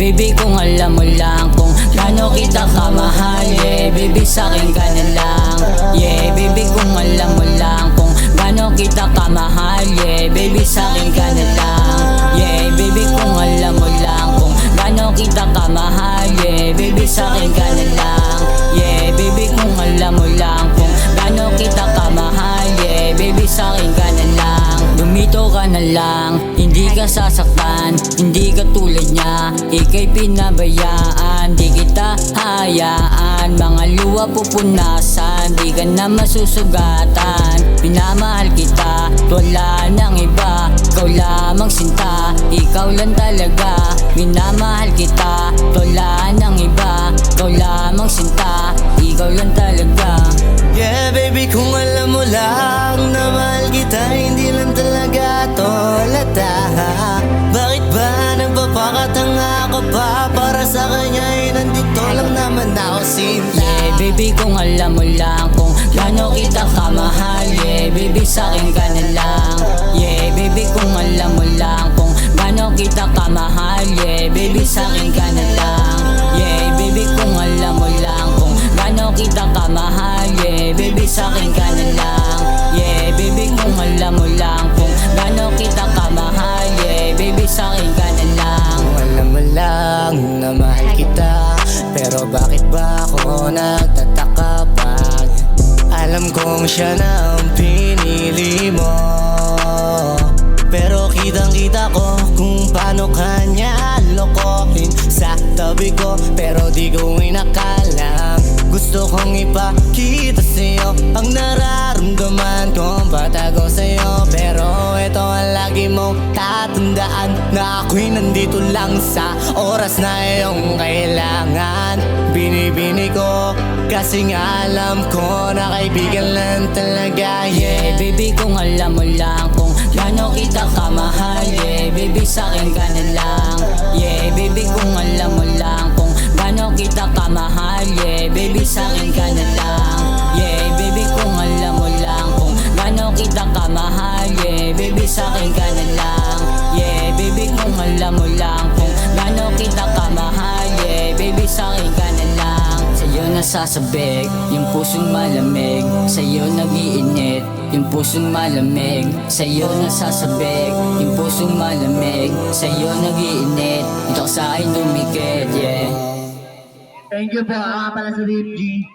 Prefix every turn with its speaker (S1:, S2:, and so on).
S1: Baby kung alam mo lang kung Gano kita kamahal Yeah, baby sa'kin ka na lang Yeah, baby kung alam mo lang kung Gano kita kamahal Yeah, baby sa'kin ka na lang Yeah, baby kung alam mo lang kung Gano kita kamahal Yeah, baby sa'kin ka na lang Yeah, baby kung alam mo lang kung Gano kita kamahal Yeah, baby sa'kin ka na lang. Dumito ka na lang Hindi ka sasaktan Hindi ka tulad Ika'y pinabayaan Di kita hayaan. Mga luwa pupunasan Di ka na masusugatan. Pinamahal kita Wala nang iba. Ikaw lamang sinta Ikaw lang talaga. Minamahal kita Wala nang iba. Ikaw lamang sinta Ikaw lang talaga.
S2: Yeah baby kung alam mo lang Na mahal kita ka pa Para sa kanya ay nandito lang naman ako sinta.
S1: Yeah, baby, kung alam mo lang Kung gaano kita kamahal Yeah, baby, sa akin ka na lang. Yeah, baby, kung alam mo lang Kung gaano kita kamahal Yeah, baby, sa akin ka na lang. Yeah, baby, kung alam mo lang Kung gaano kita kamahal Yeah, baby, sa akin ka Alam
S2: kong siya na ang pinili mo. Pero kitang kita ko kung paano kanya lokohin. Sa tabi ko pero di ko inakalang Gusto kong ipakita sa'yo Ang nararamdaman kong patago sa'yo Pero ito ang lagi mong tatandaan Na ako'y nandito lang sa oras na iyong kailangan. Binibini ko kasi nga alam ko na kaibigan lang talaga
S1: Yeah, baby, kung alam mo lang Kung gaano kita kamahal Yeah, baby, sa akin ka na lang Yeah, baby, kung alam mo lang Kung gaano kita kamahal Yeah, baby, sa akin ka na lang Yeah, baby, kung alam mo lang Kung gaano kita kamahal Yeah, baby, sa akin ka na lang Yeah, baby, kung alam mo lang Kung gaano kita kamahal nasasabik Yung pusong malamig Sa'yo nagiinit Yung pusong malamig Sa'yo nasasabik Yung pusong malamig Sa'yo nagiinit Ito sa akin dumikit, yeah
S3: Thank you po. Ako nga pala si Rip G.